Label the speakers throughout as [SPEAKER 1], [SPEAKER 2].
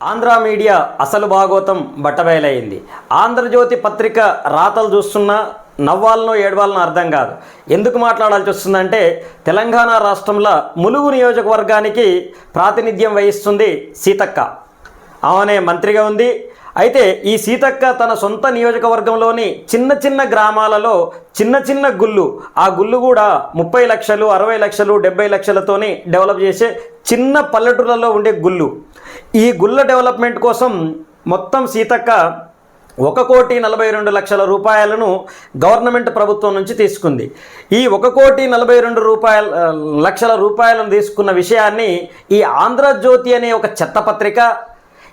[SPEAKER 1] Andhra media అసలు భాగోతం బట్టబయలైంది. ఆంధ్రజ్యోతి పత్రిక రాతలు చూస్తున్నా నవ్వాలనో ఏడవాలనో అర్థం కాదు. ఎందుకు మాట్లాడాల్సి వస్తుందంటే తెలంగాణ రాష్ట్రంలో ములుగు నియోజకవర్గానికి ప్రాతినిధ్యం వహిస్తుంది సీతక్క. ఆమెనే మంత్రిగా ఉంది అయితే ఈ సీతక్క తన సొంత నియోజకవర్గంలోని చిన్న చిన్న గ్రామాలలో చిన్న చిన్న గుళ్ళు ఆ గుళ్ళు కూడా ముప్పై లక్షలు అరవై లక్షలు డెబ్బై లక్షలతోనే డెవలప్ చేసే చిన్న పల్లెటూళ్ళలో ఉండే గుళ్ళు. ఈ గుళ్ళ డెవలప్మెంట్ కోసం మొత్తం సీతక్క ఒక కోటి నలభై రెండు లక్షల రూపాయలను గవర్నమెంట్ ప్రభుత్వం నుంచి తీసుకుంది. ఈ ఒక కోటి నలభై రెండు రూపాయల లక్షల రూపాయలను తీసుకున్న విషయాన్ని ఈ ఆంధ్రజ్యోతి అనే ఒక చెత్తపత్రిక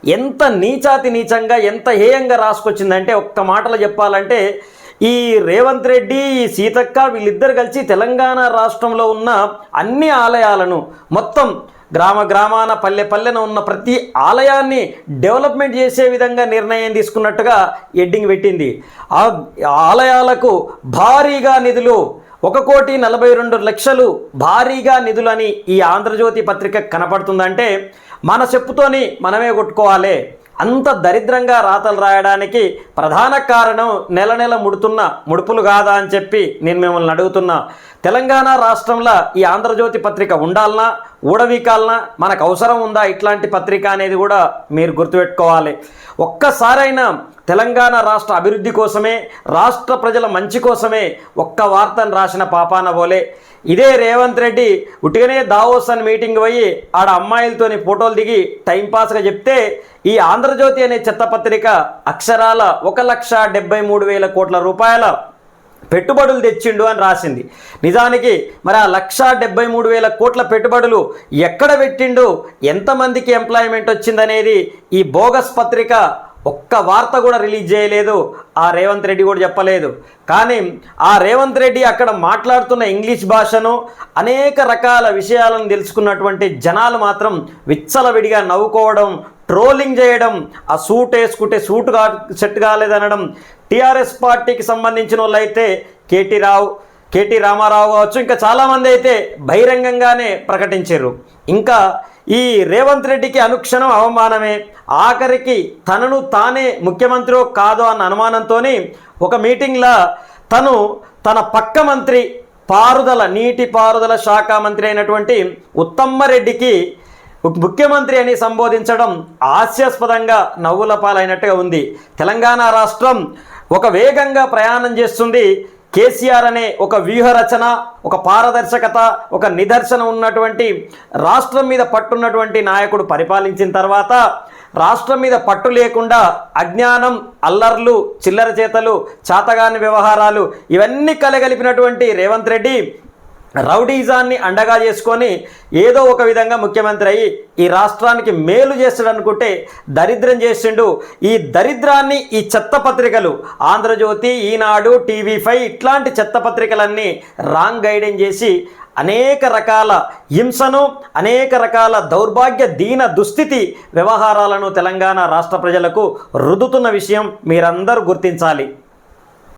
[SPEAKER 1] ఎంత నీచాతి నీచంగా ఎంత హేయంగా రాసుకొచ్చిందంటే ఒక్క మాటలో చెప్పాలంటే ఈ రేవంత్ రెడ్డి ఈ సీతక్క వీళ్ళిద్దరు కలిసి తెలంగాణ రాష్ట్రంలో ఉన్న అన్ని ఆలయాలను మొత్తం గ్రామ గ్రామాన పల్లె పల్లెన ఉన్న ప్రతి ఆలయాన్ని డెవలప్మెంట్ చేసే విధంగా నిర్ణయం తీసుకున్నట్టుగా ఎడ్డింగ్ పెట్టింది. ఆ ఆలయాలకు భారీగా నిధులు ఒక కోటి నలభై రెండు లక్షలు భారీగా నిధులని ఈ ఆంధ్రజ్యోతి పత్రిక కనపడుతుందంటే మన చెప్పుతోని మనమే కొట్టుకోవాలి. అంత దరిద్రంగా రాతలు రాయడానికి ప్రధాన కారణం నెల నెల ముడుతున్న ముడుపులు కాదా అని చెప్పి నేను మిమ్మల్ని అడుగుతున్నా. తెలంగాణ రాష్ట్రంలో ఈ ఆంధ్రజ్యోతి పత్రిక ఉండాలనా? ఊడవీకాలన మనకు అవసరం ఉందా? ఇట్లాంటి పత్రిక అనేది కూడా మీరు గుర్తుపెట్టుకోవాలి. ఒక్కసారైనా తెలంగాణ రాష్ట్ర అభివృద్ధి కోసమే రాష్ట్ర ప్రజల మంచి కోసమే ఒక్క వార్తను రాసిన పాపాన పోలే ఇదే రేవంత్ రెడ్డి ఉటికనే దావోస్ అని మీటింగ్ పోయి ఆడ అమ్మాయిలతోని ఫోటోలు దిగి టైంపాస్గా చెప్తే ఈ ఆంధ్రజ్యోతి అనే చెత్త పత్రిక అక్షరాల ఒక లక్ష డెబ్బై మూడు వేల కోట్ల రూపాయల పెట్టుబడులు తెచ్చిండు అని రాసింది. నిజానికి మరి ఆ లక్ష డెబ్బై మూడు వేల కోట్ల పెట్టుబడులు ఎక్కడ పెట్టిండు? ఎంతమందికి ఎంప్లాయ్మెంట్ వచ్చిందనేది ఈ బోగస్ పత్రిక ఒక్క వార్త కూడా రిలీజ్ చేయలేదు. ఆ రేవంత్ రెడ్డి కూడా చెప్పలేదు. కానీ ఆ రేవంత్ రెడ్డి అక్కడ మాట్లాడుతున్న ఇంగ్లీష్ భాషను అనేక రకాల విషయాలను తెలుసుకున్నటువంటి జనాలు మాత్రం విచ్చలవిడిగా నవ్వుకోవడం ట్రోలింగ్ చేయడం ఆ సూట్ వేసుకుంటే సూట్ కా సెట్ కాలేదనడం టీఆర్ఎస్ పార్టీకి సంబంధించిన వాళ్ళు అయితే కేటీ రావు కేటీ రామారావు కావచ్చు ఇంకా చాలామంది అయితే బహిరంగంగానే ప్రకటించారు. ఇంకా ఈ రేవంత్ రెడ్డికి అనుక్షణం అవమానమే. ఆఖరికి తనను తానే ముఖ్యమంత్రి కాదో అన్న అనుమానంతో ఒక మీటింగ్లో తను తన పక్క మంత్రి పారుదల నీటి పారుదల శాఖ మంత్రి అయినటువంటి ఉత్తమ్మరెడ్డికి ముఖ్యమంత్రి అని సంబోధించడం హాస్యాస్పదంగా నవ్వుల పాలైనట్టుగా ఉంది. తెలంగాణ రాష్ట్రం ఒక వేగంగా ప్రయాణం చేస్తుంది. కేసీఆర్ అనే ఒక వ్యూహరచన ఒక పారదర్శకత ఒక నిదర్శనం ఉన్నటువంటి రాష్ట్రం మీద పట్టున్నటువంటి నాయకుడు పరిపాలించిన తర్వాత రాష్ట్రం మీద పట్టు లేకుండా అజ్ఞానం అల్లర్లు చిల్లర చేతలు చాతగాని వ్యవహారాలు ఇవన్నీ కలగలిపినటువంటి రేవంత్ రెడ్డి రౌడీజాన్ని అండగా చేసుకొని ఏదో ఒక విధంగా ముఖ్యమంత్రి అయ్యి ఈ రాష్ట్రానికి మేలు చేస్తాడు అనుకుంటే దరిద్రం చేసిండు. ఈ దరిద్రాన్ని ఈ చెత్త పత్రికలు ఆంధ్రజ్యోతి ఈనాడు టీవీ ఫైవ్ ఇట్లాంటి చెత్త పత్రికలన్నీ రాంగ్ గైడెన్ చేసి అనేక రకాల హింసను అనేక రకాల దౌర్భాగ్య దీన దుస్థితి వ్యవహారాలను తెలంగాణ రాష్ట్ర ప్రజలకు రుదుతున్న విషయం మీరందరూ గుర్తించాలి.